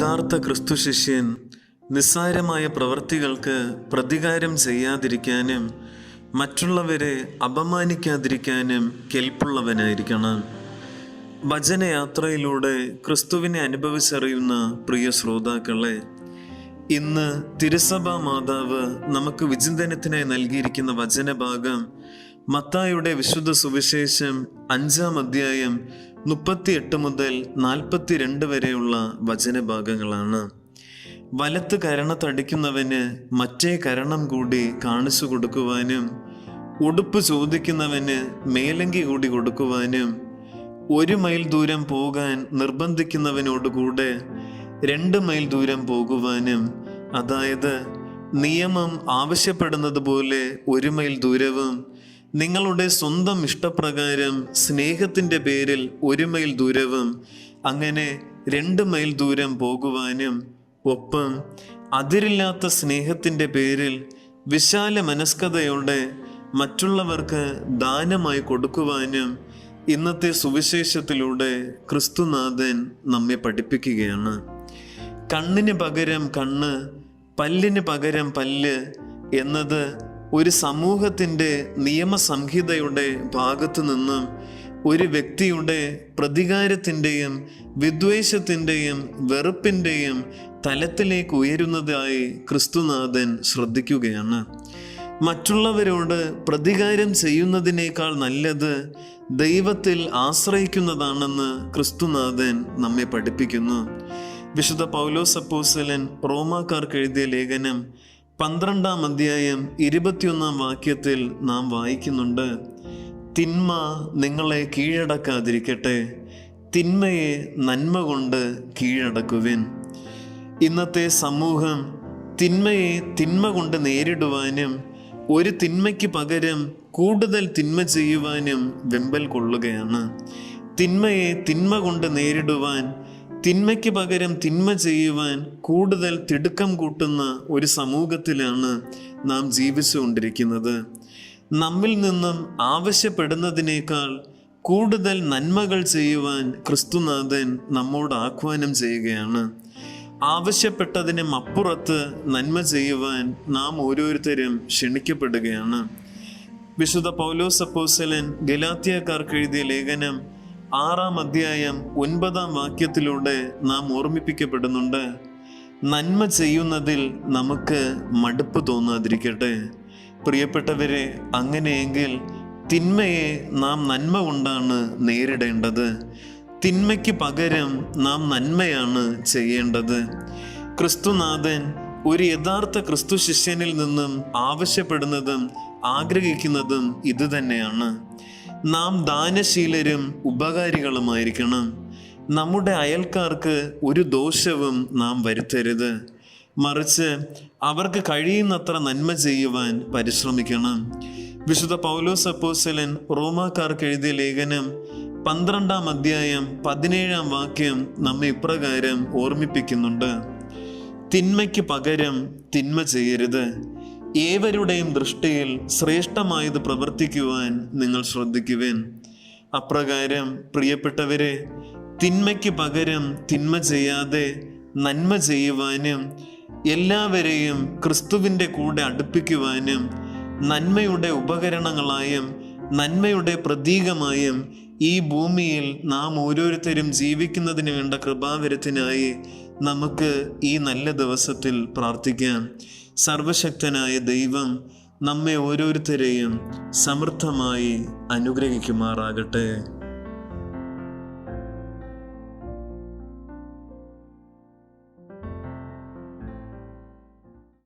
യഥാർത്ഥ ക്രിസ്തു ശിഷ്യൻ നിസ്സാരമായ പ്രവൃത്തികൾക്ക് പ്രതികാരം ചെയ്യാതിരിക്കാനും മറ്റുള്ളവരെ അപമാനിക്കാതിരിക്കാനും കെൽപ്പുള്ളവനായിരിക്കണം. ഭജനയാത്രയിലൂടെ ക്രിസ്തുവിനെ അനുഭവിച്ചറിയുന്ന പ്രിയ ശ്രോതാക്കളെ ഇന്ന് തിരുസഭാ മാതാവ് നമുക്ക് വിചിന്തനത്തിനായി നൽകിയിരിക്കുന്ന വചനഭാഗം മത്തായുടെ വിശുദ്ധ സുവിശേഷം അഞ്ചാം അധ്യായം മുപ്പത്തിയെട്ട് മുതൽ നാൽപ്പത്തിരണ്ട് വരെയുള്ള വചനഭാഗങ്ങളാണ്. വലത്ത് കരണത്തടിക്കുന്നവന് മറ്റേ കരണം കൂടി കാണിച്ചു കൊടുക്കുവാനും ഉടുപ്പ് ചോദിക്കുന്നവന് മേലങ്കി കൂടി കൊടുക്കുവാനും ഒരു മൈൽ ദൂരം പോകാൻ നിർബന്ധിക്കുന്നവനോടുകൂടെ രണ്ട് മൈൽ ദൂരം പോകുവാനും അതായത് നിയമം ആവശ്യപ്പെടുന്നത് പോലെ ഒരു മൈൽ ദൂരവും നിങ്ങളുടെ സ്വന്തം ഇഷ്ടപ്രകാരം സ്നേഹത്തിന്റെ പേരിൽ ഒരു മൈൽ ദൂരവും അങ്ങനെ രണ്ട് മൈൽ ദൂരം പോകുവാനും ഒപ്പം അതിരില്ലാത്ത സ്നേഹത്തിന്റെ പേരിൽ വിശാല മനസ്കതയോടെ മറ്റുള്ളവർക്ക് ദാനമായി കൊടുക്കുവാനും ഇന്നത്തെ സുവിശേഷത്തിലൂടെ ക്രിസ്തുനാഥൻ നമ്മെ പഠിപ്പിക്കുകയാണ്. കണ്ണിന് പകരം കണ്ണ് പല്ലിന് പകരം പല്ല് എന്നത് ഒരു സമൂഹത്തിന്റെ നിയമസംഹിതയുടെ ഭാഗത്തു നിന്നും ഒരു വ്യക്തിയുടെ പ്രതികാരത്തിന്റെയും വിദ്വേഷത്തിന്റെയും വെറുപ്പിന്റെയും തലത്തിലേക്ക് ഉയരുന്നതായി ക്രിസ്തുനാഥൻ ശ്രദ്ധിക്കുകയാണ്. മറ്റുള്ളവരോട് പ്രതികാരം ചെയ്യുന്നതിനേക്കാൾ നല്ലത് ദൈവത്തിൽ ആശ്രയിക്കുന്നതാണെന്ന് ക്രിസ്തുനാഥൻ നമ്മെ പഠിപ്പിക്കുന്നു. വിശുദ്ധ പൗലോസപ്പോസലൻ റോമാക്കാർക്ക് എഴുതിയ ലേഖനം പന്ത്രണ്ടാം അധ്യായം ഇരുപത്തിയൊന്നാം വാക്യത്തിൽ നാം വായിക്കുന്നുണ്ട് തിന്മ നിങ്ങളെ കീഴടക്കാതിരിക്കട്ടെ തിന്മയെ നന്മ കൊണ്ട് കീഴടക്കുവിൻ. ഇന്നത്തെ സമൂഹം തിന്മയെ തിന്മ കൊണ്ട് നേരിടുവാനും ഒരു തിന്മയ്ക്ക് പകരം കൂടുതൽ തിന്മ ചെയ്യുവാനും വെമ്പൽ കൊള്ളുകയാണ്. തിന്മയെ തിന്മ കൊണ്ട് നേരിടുവാൻ തിന്മയ്ക്ക് പകരം തിന്മ ചെയ്യുവാൻ കൂടുതൽ തിടുക്കം കൂട്ടുന്ന ഒരു സമൂഹത്തിലാണ് നാം ജീവിച്ചുകൊണ്ടിരിക്കുന്നത്. നമ്മിൽ നിന്നും ആവശ്യപ്പെടുന്നതിനേക്കാൾ കൂടുതൽ നന്മകൾ ചെയ്യുവാൻ ക്രിസ്തുനാഥൻ നമ്മോട് ആഹ്വാനം ചെയ്യുകയാണ്. ആവശ്യപ്പെട്ടതിനും അപ്പുറത്ത് നന്മ ചെയ്യുവാൻ നാം ഓരോരുത്തരും ക്ഷണിക്കപ്പെടുകയാണ്. വിശുദ്ധ പൗലോസ് അപ്പോസലൻ ഗലാത്തിയക്കാർക്ക് എഴുതിയ ലേഖനം ആറാം അധ്യായം ഒൻപതാം വാക്യത്തിലൂടെ നാം ഓർമ്മിപ്പിക്കപ്പെടുന്നുണ്ട് നന്മ ചെയ്യുന്നതിൽ നമുക്ക് മടുപ്പ് തോന്നാതിരിക്കട്ടെ. പ്രിയപ്പെട്ടവരെ അങ്ങനെയെങ്കിൽ തിന്മയെ നാം നന്മ കൊണ്ടാണ് നേരിടേണ്ടത്. തിന്മയ്ക്ക് പകരം നാം നന്മയാണ് ചെയ്യേണ്ടത്. ക്രിസ്തുനാഥൻ ഒരു യഥാർത്ഥ ക്രിസ്തു ശിഷ്യനിൽ നിന്നും ആവശ്യപ്പെടുന്നതും ആഗ്രഹിക്കുന്നതും ഇതുതന്നെയാണ് നാം ദാനശീലരും ഉപകാരികളുമായിരിക്കണം. നമ്മുടെ അയൽക്കാർക്ക് ഒരു ദോഷവും നാം വരുത്തരുത്. മറിച്ച് അവർക്ക് കഴിയുന്നത്ര നന്മ ചെയ്യുവാൻ പരിശ്രമിക്കണം. വിശുദ്ധ പൗലോസ് അപ്പോസലൻ റോമാക്കാർക്ക് എഴുതിയ ലേഖനം പന്ത്രണ്ടാം അധ്യായം പതിനേഴാം വാക്യം നമ്മെ ഇപ്രകാരം ഓർമ്മിപ്പിക്കുന്നുണ്ട്. തിന്മയ്ക്ക് പകരം തിന്മ ചെയ്യരുത്. ഏവരുടെയും ദൃഷ്ടിയിൽ ശ്രേഷ്ഠമായത് പ്രവർത്തിക്കുവാൻ നിങ്ങൾ ശ്രദ്ധിക്കുവേൻ. അപ്രകാരം പ്രിയപ്പെട്ടവരെ തിന്മയ്ക്ക് പകരം തിന്മ ചെയ്യാതെ നന്മ ചെയ്യുവാനും എല്ലാവരെയും ക്രിസ്തുവിന്റെ കൂടെ അടുപ്പിക്കുവാനും നന്മയുടെ ഉപകരണങ്ങളായും നന്മയുടെ പ്രതീകമായും ഈ ഭൂമിയിൽ നാം ഓരോരുത്തരും ജീവിക്കുന്നതിന് വേണ്ട കൃപാവരത്തിനായി നമുക്ക് ഈ നല്ല ദിവസത്തിൽ പ്രാർത്ഥിക്കാം. സർവശക്തനായ ദൈവം നമ്മെ ഓരോരുത്തരെയും സമൃദ്ധമായി അനുഗ്രഹിക്കുമാറാകട്ടെ.